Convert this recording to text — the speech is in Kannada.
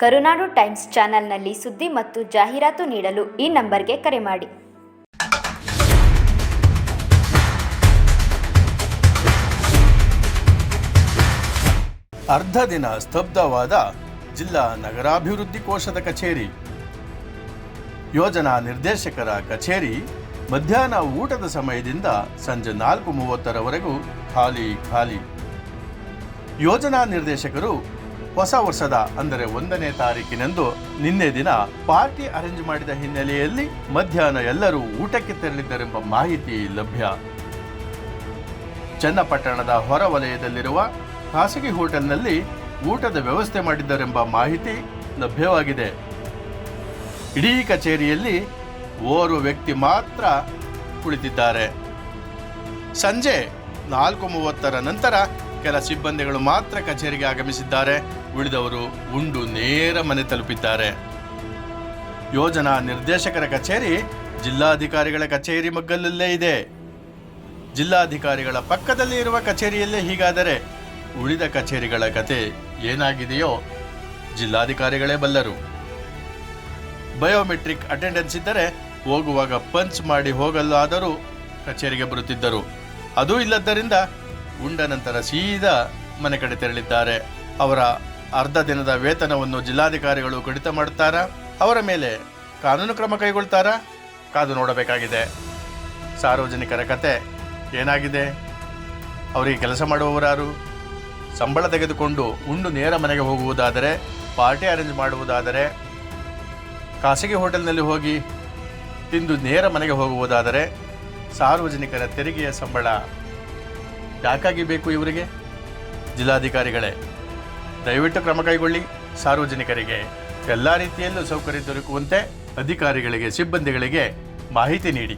ಕರುನಾಡು ಟೈಮ್ಸ್ ಚಾನೆಲ್ನಲ್ಲಿ ಸುದ್ದಿ ಮತ್ತು ಜಾಹೀರಾತು ನೀಡಲು ಈ ನಂಬರ್ಗೆ ಕರೆ ಮಾಡಿ. ಅರ್ಧ ದಿನ ಸ್ತಬ್ಧವಾದ ಜಿಲ್ಲಾ ನಗರಾಭಿವೃದ್ಧಿ ಕೋಶದ ಕಚೇರಿ. ಯೋಜನಾ ನಿರ್ದೇಶಕರ ಕಚೇರಿ ಮಧ್ಯಾಹ್ನ ಊಟದ ಸಮಯದಿಂದ ಸಂಜೆ ನಾಲ್ಕು ಮೂವತ್ತರವರೆಗೂ ಖಾಲಿ ಖಾಲಿ. ಯೋಜನಾ ನಿರ್ದೇಶಕರು ಹೊಸ ವರ್ಷದ ಅಂದರೆ ಒಂದನೇ ತಾರೀಕಿನಂದು ನಿನ್ನೆ ದಿನ ಪಾರ್ಟಿ ಅರೇಂಜ್ ಮಾಡಿದ ಹಿನ್ನೆಲೆಯಲ್ಲಿ ಮಧ್ಯಾಹ್ನ ಎಲ್ಲರೂ ಊಟಕ್ಕೆ ತೆರಳಿದ್ದರೆಂಬ ಮಾಹಿತಿ ಲಭ್ಯ. ಚನ್ನಪಟ್ಟಣದ ಹೊರವಲಯದಲ್ಲಿರುವ ಖಾಸಗಿ ಹೋಟೆಲ್ನಲ್ಲಿ ಊಟದ ವ್ಯವಸ್ಥೆ ಮಾಡಿದ್ದರೆಂಬ ಮಾಹಿತಿ ಲಭ್ಯವಾಗಿದೆ. ಇಡೀ ಕಚೇರಿಯಲ್ಲಿ ಓರ್ವ ವ್ಯಕ್ತಿ ಮಾತ್ರ ಕುಳಿತಿದ್ದಾರೆ. ಸಂಜೆ ನಾಲ್ಕು ಮೂವತ್ತರ ನಂತರ ಕೆಲ ಸಿಬ್ಬಂದಿಗಳು ಮಾತ್ರ ಕಚೇರಿಗೆ ಆಗಮಿಸಿದ್ದಾರೆ. ಉಳಿದವರು ಉಂಡು ನೇರ ಮನೆ ತಲುಪಿದ್ದಾರೆ. ಯೋಜನಾ ನಿರ್ದೇಶಕರ ಕಚೇರಿ ಜಿಲ್ಲಾಧಿಕಾರಿಗಳ ಕಚೇರಿ ಮಗ್ಗಲಲ್ಲೇ ಇದೆ. ಜಿಲ್ಲಾಧಿಕಾರಿಗಳ ಪಕ್ಕದಲ್ಲಿ ಇರುವ ಕಚೇರಿಯಲ್ಲೇ ಹೀಗಾದರೆ ಉಳಿದ ಕಚೇರಿಗಳ ಕತೆ ಏನಾಗಿದೆಯೋ ಜಿಲ್ಲಾಧಿಕಾರಿಗಳೇ ಬಲ್ಲರು. ಬಯೋಮೆಟ್ರಿಕ್ ಅಟೆಂಡೆನ್ಸ್ ಇದ್ದರೆ ಹೋಗುವಾಗ ಪಂಚ್ ಮಾಡಿ ಹೋಗಲಾದರೂ ಕಚೇರಿಗೆ ಬರುತ್ತಿದ್ದರು. ಅದೂ ಇಲ್ಲದ್ದರಿಂದ ಉಂಡ ನಂತರ ಸೀದಾ ಮನೆ ಕಡೆ ತೆರಳಿದ್ದಾರೆ. ಅವರ ಅರ್ಧ ದಿನದ ವೇತನವನ್ನು ಜಿಲ್ಲಾಧಿಕಾರಿಗಳು ಕಡಿತ ಮಾಡುತ್ತಾರಾ? ಅವರ ಮೇಲೆ ಕಾನೂನು ಕ್ರಮ ಕೈಗೊಳ್ತಾರಾ? ಕಾದು ನೋಡಬೇಕಾಗಿದೆ. ಸಾರ್ವಜನಿಕರ ಕತೆ ಏನಾಗಿದೆ? ಅವರಿಗೆ ಕೆಲಸ ಮಾಡುವವರಾರು? ಸಂಬಳ ತೆಗೆದುಕೊಂಡು ಉಂಡು ನೇರ ಮನೆಗೆ ಹೋಗುವುದಾದರೆ, ಪಾರ್ಟಿ ಅರೇಂಜ್ ಮಾಡುವುದಾದರೆ, ಖಾಸಗಿ ಹೋಟೆಲ್ನಲ್ಲಿ ಹೋಗಿ ತಿಂದು ನೇರ ಮನೆಗೆ ಹೋಗುವುದಾದರೆ ಸಾರ್ವಜನಿಕರ ತೆರಿಗೆಯ ಸಂಬಳ ಯಾಕಾಗಿ ಬೇಕು ಇವರಿಗೆ? ಜಿಲ್ಲಾಧಿಕಾರಿಗಳೇ, ದಯವಿಟ್ಟು ಕ್ರಮ ಕೈಗೊಳ್ಳಿ. ಸಾರ್ವಜನಿಕರಿಗೆ ಎಲ್ಲ ರೀತಿಯಲ್ಲೂ ಸೌಕರ್ಯ ದೊರಕುವಂತೆ ಅಧಿಕಾರಿಗಳಿಗೆ, ಸಿಬ್ಬಂದಿಗಳಿಗೆ ಮಾಹಿತಿ ನೀಡಿ.